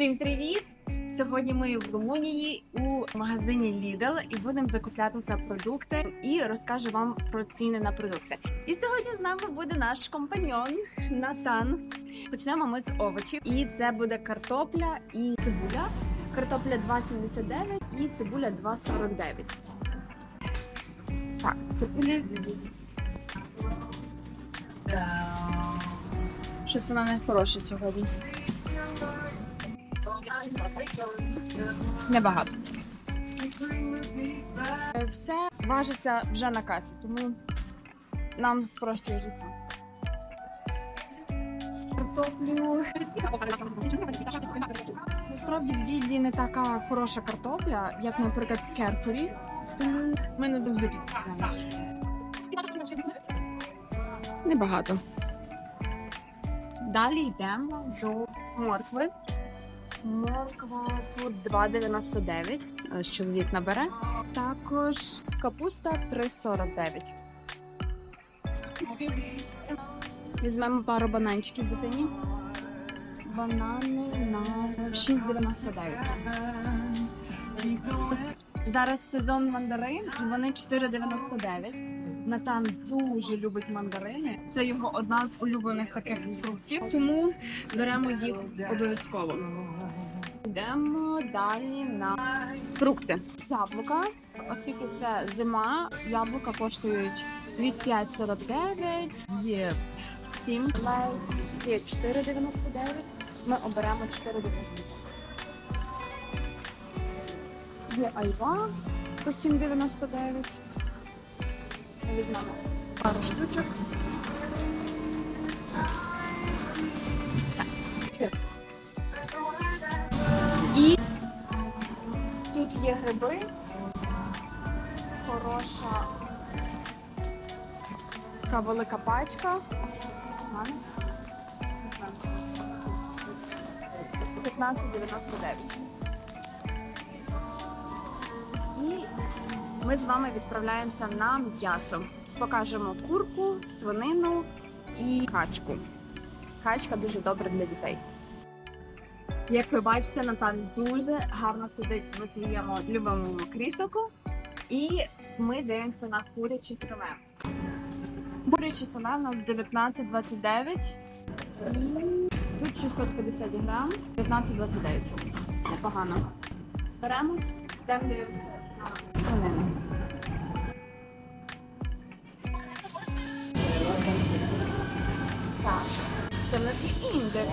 Всім привіт! Сьогодні ми в Румунії у магазині Lidl і будемо закуплятися продукти і розкажу вам про ціни на продукти. І сьогодні з нами буде наш компаньон Натан. Почнемо ми з овочів. І це буде картопля і цибуля. Картопля 2,79 і цибуля 2,49. Так, цибуля. Щось вона не хороша сьогодні. Небагато. Е, Все важиться вже на касі, тому нам спрощує життя. Картоплю. Насправді в Дідлі не така хороша картопля, як, наприклад, в Керфорі, тому ми не завжди підкупляємо. Небагато. Далі йдемо до моркви. Морква тут 2,99. Ось Чоловік набере. Також капуста 3,49. Візьмемо пару бананчиків дитині. Банани на 6,99. Зараз сезон мандарин і вони 4,99. Натан дуже любить мандарини. Це його одна з улюблених таких фруктів, тому беремо їх обов'язково. Йдемо далі на фрукти. Яблука, оскільки це зима, яблука коштують від 5,49, є 7 лей, є 4,99. Ми оберемо 4,99. Є айва по 7,99. Візьмемо пару штучок. Все. І тут є гриби. Хороша така велика пачка. Ладно. Візьмемо. 15,99. І ми з вами відправляємося на м'ясо. Покажемо курку, свинину і качку. Качка дуже добра для дітей. Як ви бачите, Натан дуже гарно сидить в своєму любимому кріселку. І ми дивимося на курячі філе. Курячі філе у нас 19,29 тут 650 грам, 15,29. Непогано. Беремо, йдемо дивитися на свинину. Це в нас є індик.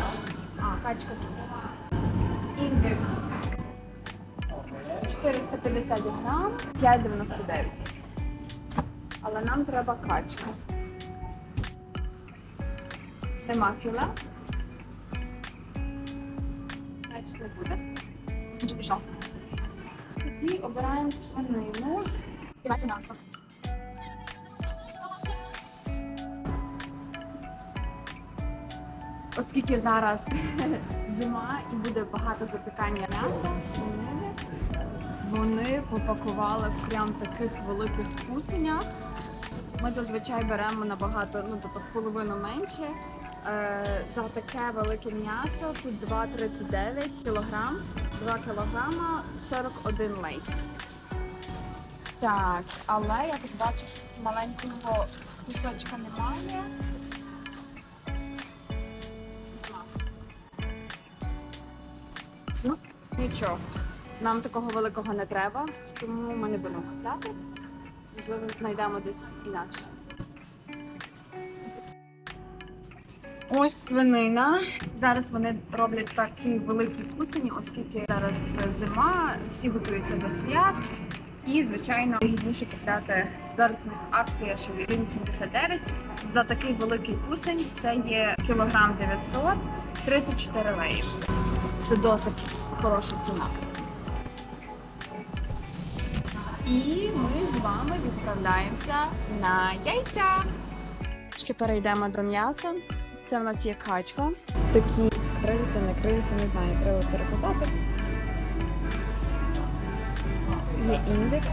А, качка тут. Індик. 450 грам, 5,99. Але нам треба качка. Нема філе. Значить не буде. Пішов. Тоді обираємо свинину. Філе фінансов. Оскільки зараз зима і буде багато запікання м'яса, свинини, вони попакували прям таких великих кусенях. Ми зазвичай беремо набагато, ну тобто в половину менше. Е, за таке велике м'ясо тут 2,39 кг, 2 кг 41 лей. Так, але я тут бачу, маленького кусочка немає. Нічого. Нам такого великого не треба, тому ми не будемо купляти. Можливо, знайдемо десь інакше. Ось свинина. Зараз вони роблять такі великі кусені, оскільки зараз зима, всі готуються до свят. І, звичайно, вигідніше купляти зараз у них акція ще 1,79. За такий великий кусень це є кілограм 900, 34 леї. Це досить хороша ціна. І ми з вами відправляємося на яйця. Трішки перейдемо до м'яса. Це в нас є качка. Такі крильця, не крильця, не знаю, треба перекладати. Є індик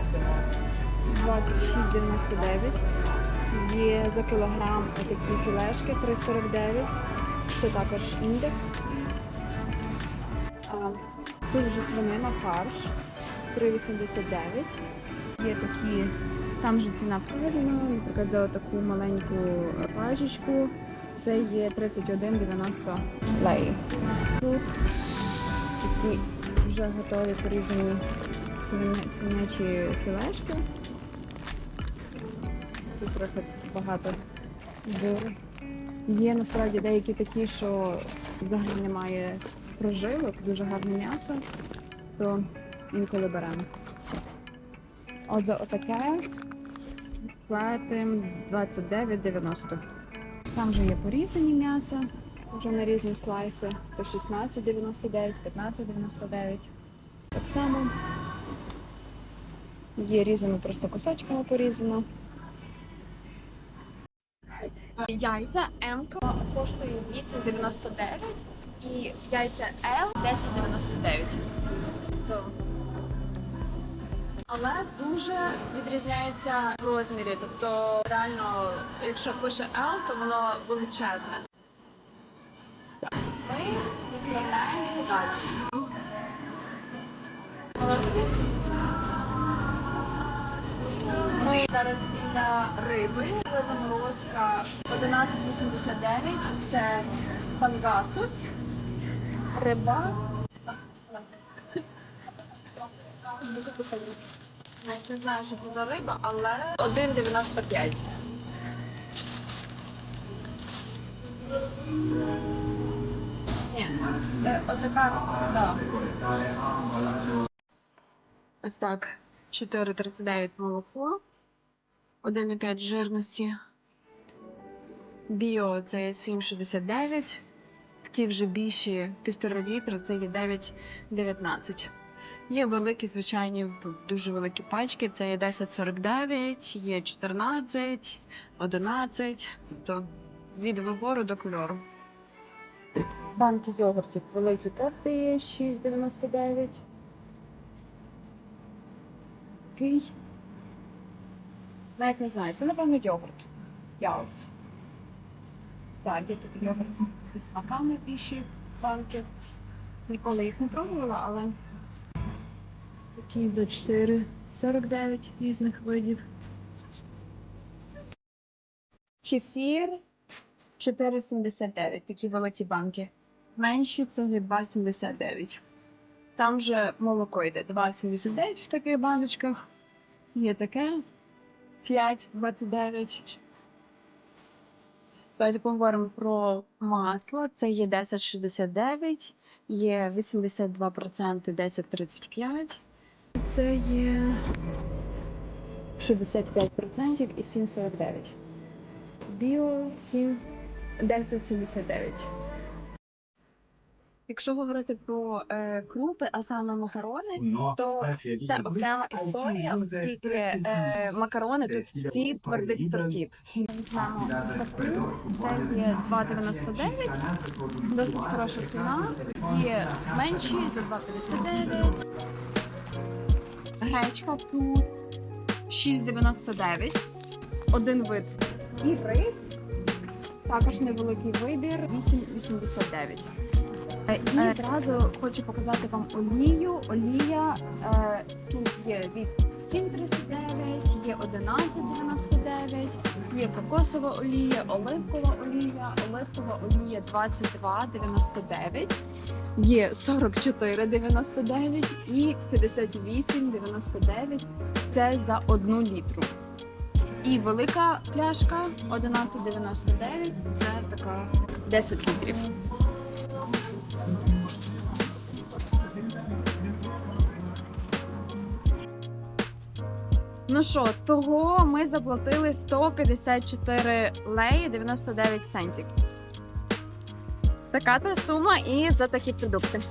26,99. Є за кілограм такі філешки 3,49. Це також індик. Тут вже свинина, фарш 3,89. Є такі, там же ціна вказана, наприклад, за таку маленьку пажечку. Це є 31,90 леї. Тут такі вже готові порізані свиня- свинячі філешки. Тут трохи багато жиру. Є насправді деякі такі, що взагалі немає прожилок, дуже гарне м'ясо, то інколи беремо. От за отаке платимо 29,90. Там вже є порізані м'яса, вже на різні слайси, то 16,99, 15,99. Так само є різними просто кусочками порізано. Яйця М коштує 8,99 і яйця L 10,99. Але дуже відрізняється в розмірі. Тобто, реально, якщо пише L, то воно величезне. Ми відправляємося далі. Розмір. Ми зараз біля риби, заморозка 11,89. Це пангасус, риба. Навіть Не знаю, що це за риба, але 1,95. Ні, отака, да. Ось так. 4,39 молоко, 1,5 жирності. Біо це є 7,69. Такі вже більші півтора літра, це є 9,19. Є великі, звичайні, дуже великі пачки. Це є 10,49, є 14, 11. Тобто від вибору до кольору. Банки йогуртів великі порції 6,99. Який? Навіть не знаю, це напевно йогурт. Йогурт. Так, є тут йогурт зі смаками більші банки. Ніколи їх не пробувала, але такі за 4,49 різних видів. Кефір 4,79, такі великі банки. Менші це 2,79. Там же молоко йде 2,79 в таких баночках. Є таке 5,29. Давайте поговоримо про масло. Це є 10,69, є 82% 10,35. Це є 65% і 7,49. Біо 7, 10,79. Якщо говорити про е, крупи, а саме макарони, то це окрема історія, оскільки е, макарони тут всі твердих сортів. Ми візьмемо таку, це є 2,99, досить хороша ціна. Є менші за 2,59. Гречка тут 6,99. Один вид. І рис. Також невеликий вибір 8,89. Е, І зразу хочу показати вам олію. Олія е, тут є від 7,39, є 11,99, є кокосова олія, оливкова олія, оливкова олія 22,99, є 44,99 і 58,99. Це за одну літру. І велика пляшка 11,99, це така 10 літрів. Ну що, того ми заплатили 154 леї 99 центів. Така та сума і за такі продукти.